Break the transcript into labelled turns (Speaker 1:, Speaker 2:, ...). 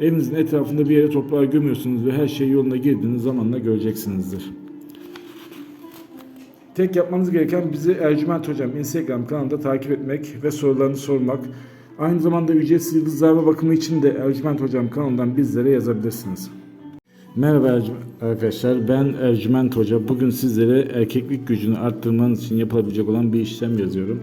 Speaker 1: evinizin etrafında bir yere toprağa gömüyorsunuz ve her şey yoluna girdiğiniz zamanla göreceksinizdir. Tek yapmanız gereken bizi Ercüment Hocam Instagram kanalında takip etmek ve sorularını sormak. Aynı zamanda ücretsiz yıldızlarla bakımı için de Ercüment Hocam kanalından bizlere yazabilirsiniz. Merhaba arkadaşlar ben Ercüment Hoca. Bugün sizlere erkeklik gücünü arttırmanız için yapılabilecek olan bir işlem yazıyorum.